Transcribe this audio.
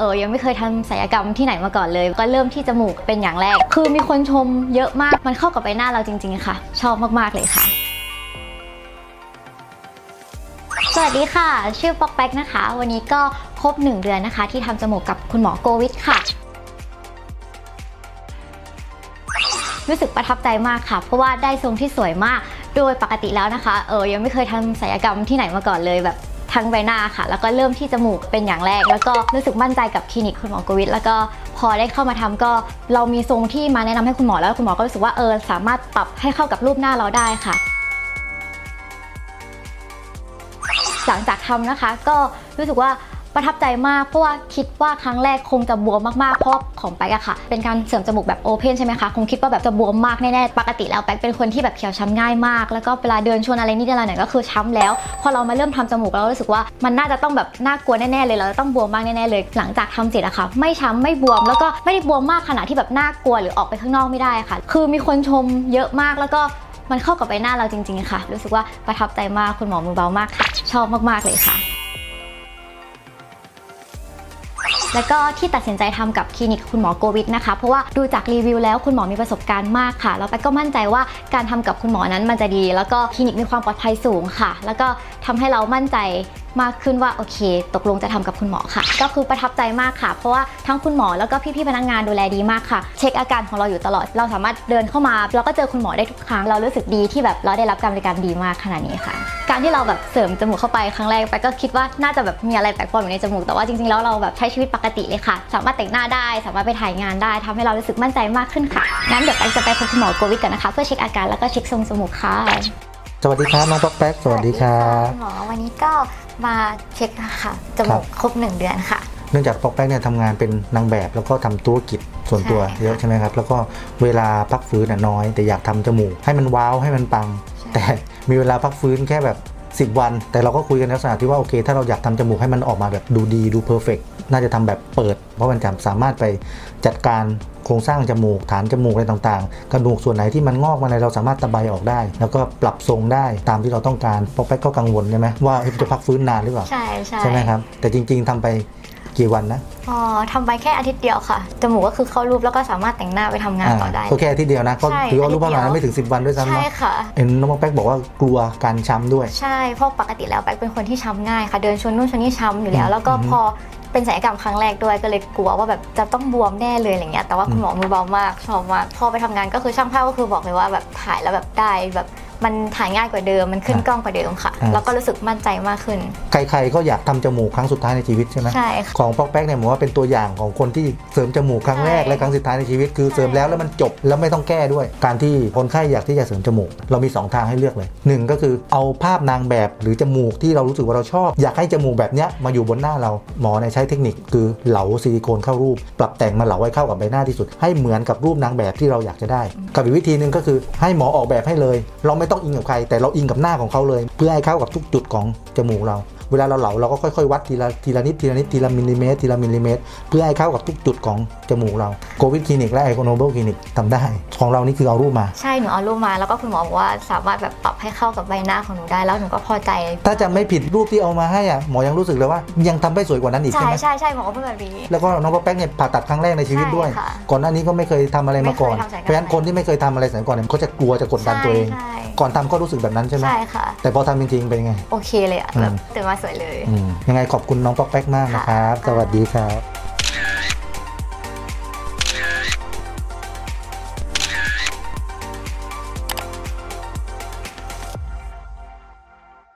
เออยังไม่เคยทำศัลยกรรมที่ไหนมาก่อนเลย ก็เริ่มที่จมูกเป็นอย่างแรก คือมีคนชมเยอะมากมันเข้ากับใบหน้าเราจริง ๆ ค่ะ ชอบมากๆเลยค่ะสวัสดีค่ะ ชื่อป๊อกแป๊กนะคะ วันนี้ก็ครบ 1 เดือนนะคะ ที่ทำจมูกกับคุณหมอโกวิทค่ะ รู้สึกประทับใจมากค่ะ เพราะว่าได้ทรงที่สวยมาก โดยปกติแล้วนะคะ เออยังไม่เคยทำศัลยกรรมที่ไหนมาก่อนเลยแบบ ทั้งใบหน้าค่ะ แล้วก็เริ่มที่จมูกเป็นอย่างแรก แล้วก็รู้สึกมั่นใจกับคลินิกคุณหมอกวิทแล้วก็พอได้เข้ามาทำก็เรามีทรงที่มาแนะนำให้คุณหมอแล้วคุณหมอก็รู้สึกว่าเออสามารถปรับให้เข้ากับรูปหน้าเราได้ค่ะหลังจากทำนะคะก็รู้สึกว่า ประทับใจมากเพราะว่าคิดว่าครั้งแรกคงจะบวมมากๆเพราะของแป๊กอะค่ะ เป็นการเสริมจมูกแบบโอเพนใช่ไหมคะคงคิดว่าแบบจะบวมมากแน่ๆปกติแล้วแป๊กเป็นคนที่แบบเขียวช้ำง่ายมาก แล้วก็เวลาเดินชวนอะไรนิดเดียวหน่อยก็คือช้ำแล้ว พอเรามาเริ่มทำจมูกเรารู้สึกว่ามันน่าจะต้องแบบน่ากลัวแน่ๆเลยเราจะต้องบวมมากแน่ๆเลย หลังจากทำเสร็จอะค่ะ ไม่ช้ำไม่บวมแล้วก็ไม่ได้บวมมากขนาดที่แบบน่ากลัวหรือออกไปข้างนอกไม่ได้ค่ะ คือมีคนชมเยอะมากแล้วก็มันเข้ากับใบหน้าเราจริง ๆ ค่ะ รู้สึกว่าประทับใจมากคุณหมอมือเบามากค่ะ ชอบมากๆเลยค่ะ แล้วก็ที่ตัดสินใจทำกับคลินิกคุณหมอโกวิทนะคะ เพราะว่าดูจากรีวิวแล้วคุณหมอมีประสบการณ์มากค่ะ แล้วแป๊กก็มั่นใจว่าการทำกับคุณหมอนั้นมันจะดี แล้วก็คลินิกมีความปลอดภัยสูงค่ะ แล้วก็ทำให้เรามั่นใจมากขึ้นว่าโอเค ตกลงจะทำกับคุณหมอค่ะ ก็คือประทับใจมากค่ะ เพราะว่าทั้งคุณหมอแล้วก็พี่ๆพนักงานดูแลดีมากค่ะ เช็คอาการของเราอยู่ตลอด เราสามารถเดินเข้ามาเราก็เจอคุณหมอได้ทุกครั้งเรารู้สึกดีที่แบบเราได้รับการบริการดีมากขนาดนี้ค่ะ การที่เราแบบเสริมจมูกเข้าไปครั้งแรกไปก็คิดว่าน่าจะแบบมีอะไรแปลกปลอมอยู่ในจมูกแต่ว่าจริงๆแล้วเราแบบใช้ชีวิตปกติเลยค่ะ สามารถแต่งหน้าได้ สามารถไปถ่ายงานได้ทำให้เรารู้สึกมั่นใจมากขึ้นค่ะ งั้นเดี๋ยวไปจะไปพบคุณหมอโกวิทกันนะคะ เพื่อเช็คอาการแล้วก็เช็คทรงจมูกค่ะ สวัสดีครับน้องป๊อกแป๊ก สวัสดีครับคุณหมอวันนี้ก็มาเช็คค่ะจครัมูบกครบหนึ่งเดือนค่ะเนื่องจากป๊อกแป๊กเนี่ยทำงานเป็นนางแบบแล้วก็ทำธุรกิจส่วนตัวใช่ค่ะเยอะใช่ไหมครับ แล้วก็เวลาพักฟื้นน่ะน้อย แต่อยากทำจมูก ให้มันว้าวให้มันปัง แต่มีเวลาพักฟื้นแค่แบบ 10 วัน แต่เราก็คุยกันในลักษณะที่ว่าโอเค ถ้าเราอยากทำจมูกให้มันออกมาแบบดูดีดูเพอร์เฟกน่าจะทำแบบเปิด เพราะมันจะสามารถไปจัดการโครงสร้างจมูกฐานจมูกอะไรต่างๆ กระดูกส่วนไหนที่มันงอกมาอะไรเราสามารถตะไบออกได้ แล้วก็ปรับทรงได้ตามที่เราต้องการป๊อกแป๊กก็กังวลใช่ไหมว่าเอ๊ะจะพักฟื้นนานหรือเปล่าใช่ใช่ใช่ไหมครับแต่จริง ๆทำไป กี่วันนะอ๋อทำไปแค่อาทิตย์เดียวค่ะ จมูกก็คือเข้ารูปแล้วก็สามารถแต่งหน้าไปทำงานต่อได้ ก็แค่อาที่เดียวนะ ก็ใช่ถือว่ารู้ประมาณอาทิตย์เดียว ไม่ถึง 10 วันด้วยซ้ำใช่เนาะค่ะเอ็นน้องแป๊กบอกว่ากลัวการช้ำด้วย ใช่ เพราะปกติแล้วแป๊กเป็นคนที่ช้ำง่ายค่ะ เดินชนนู่นชนนี่ช้ำอยู่แล้ว แล้วก็อืมพอเป็นศัลยกรรมครั้งแรกด้วยก็เลยกลัวว่าแบบจะต้องบวมแน่เลยอะไรเงี้ย แต่ว่าคุณหมอมือเบามากชอบมาก พอไปทำงานก็คือช่างภาพก็คือบอกเลยว่าแบบถ่ายแล้วแบบได้แบบ มันถ่ายง่ายกว่าเดิม มันขึ้นกล้องกว่าเดิมค่ะอ่าแล้วก็รู้สึกมั่นใจมากขึ้น ใครๆก็อยากทำจมูกครั้งสุดท้ายในชีวิตใช่ไหมใช่ค่ะของป๊อกแป๊กเนี่ยผมว่าเป็นตัวอย่างของคนที่เสริมจมูกครั้งแรกใช่และครั้งสุดท้ายในชีวิต คือใช่เสริมแล้วแล้วมันจบแล้วไม่ต้องแก้ด้วย การที่คนไข้อยากที่จะเสริมจมูก เรามี 2 ทางให้เลือกเลยหนึ่งก็คือเอาภาพนางแบบหรือจมูกที่เรารู้สึกว่าเราชอบ อยากให้จมูกแบบเนี้ยมาอยู่บนหน้าเราหมอเนี่ยใช้เทคนิคคือเหลาซิลิโคนเข้ารูป ปรับแต่งมาเหลาให้เข้ากับใบหน้าที่สุด ให้เหมือนกับรูปนางแบบที่เราอยากจะได้ กับอีกวิธีหนึ่งก็คือให้หมอออกแบบให้เลย เราไม่ต้องอิงกับใคร แต่เราอิงกับหน้าของเขาเลย เพื่อให้เข้ากับทุกจุดของจมูกเรา เวลาเราเหลาเราก็ค่อยๆ วัดทีละทีละนิดทีละนิดทีละมิลลิเมตรทีละมิลลิเมตรเพื่อให้เข้ากับทุกจุดของจมูกเราโควิดคลินิกและไอโคโนเบิลคลินิกทำได้ ของเรานี่คือเอารูปมา ใช่หนูเอารูปมาแล้วก็คุณหมอบอกว่าสามารถแบบปรับให้เข้ากับใบหน้าของหนูได้แล้วหนูก็พอใจ ถ้าจะไม่ผิดรูปที่เอามาให้อะหมอยังรู้สึกเลยว่ายังทำได้สวยกว่านั้นอีกใช่ใช่ไหมใช่ใช่หมอก็พูดแบบนี้ แล้วก็น้องป๊อกแป๊กเนี่ยผ่าตัดครั้งแรกในชีวิตด้วย ใช่ค่ะก่อนหน้านี้ก็ไม่เคยทำอะไรมาก่อนไม่เคยทำศัลยกรรม เพราะฉะนั้นคนที่ไม่เคยทำอะไรสมัยก่อนเนี่ยเขาจะกลัวจะกดดันตัวเอง ใช่ก่อนทำก็รู้สึกแบบนั้นใช่ไหมใช่ค่ะ แต่พอทำจริงๆเป็นยังไง โอเคเลยอะอืมแบบตื่นมาสวยเลยอืมยังไงขอบคุณน้องป๊อกแป๊กมากนะครับค่ะสวัสดีครับ